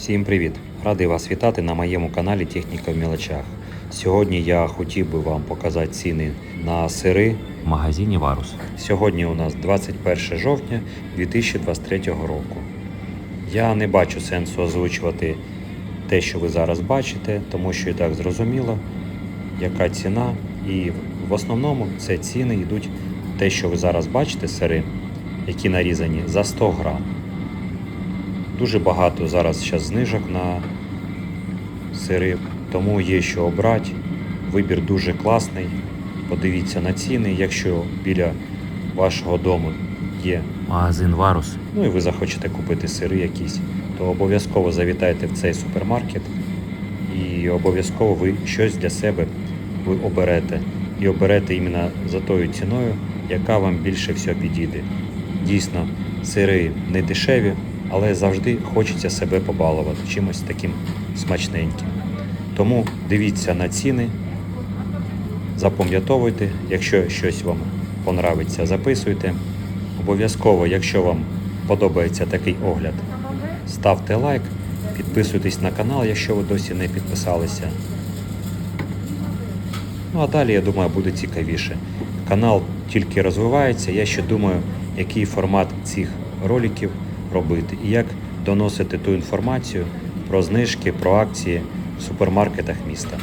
Всім привіт! Радий вас вітати на моєму каналі Техніка в мілочах. Сьогодні я хотів би вам показати ціни на сири в магазині Варус. Сьогодні у нас 21 жовтня 2023 року. Я не бачу сенсу озвучувати те, що ви зараз бачите, тому що і так зрозуміло, яка ціна. І в основному це ціни йдуть те, що ви зараз бачите, сири, які нарізані за 100 грам. Дуже багато зараз зараз знижок на сири, тому є що обрати. Вибір дуже класний. Подивіться на ціни. Якщо біля вашого дому є магазин Варус, ну і ви захочете купити сири якісь, то обов'язково завітайте в цей супермаркет і обов'язково ви щось для себе ви оберете. І оберете іменно за тою ціною, яка вам більше всього підійде. Дійсно, сири не дешеві, але завжди хочеться себе побалувати чимось таким смачненьким. Тому дивіться на ціни, запам'ятовуйте, якщо щось вам понравиться, записуйте. Обов'язково, якщо вам подобається такий огляд, ставте лайк, підписуйтесь на канал, якщо ви досі не підписалися. Ну а далі, я думаю, буде цікавіше. Канал тільки розвивається. Я ще думаю, який формат цих роликів робити і як доносити ту інформацію про знижки, про акції в супермаркетах міста.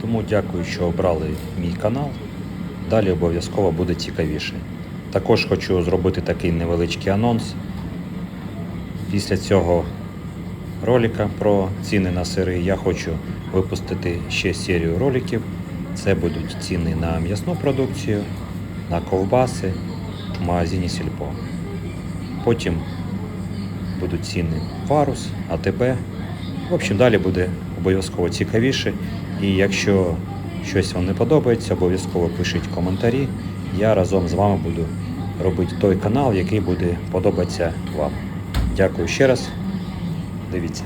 Тому дякую, що обрали мій канал. Далі обов'язково буде цікавіше. Також хочу зробити такий невеличкий анонс. Після цього ролика про ціни на сири я хочу випустити ще серію роликів. Це будуть ціни на м'ясну продукцію, на ковбаси магазині Сільпо. Потім будуть ціни Варус, АТБ. В общем, далі буде обов'язково цікавіше. І якщо щось вам не подобається, обов'язково пишіть коментарі. Я разом з вами буду робити той канал, який буде подобатися вам. Дякую ще раз. Дивіться.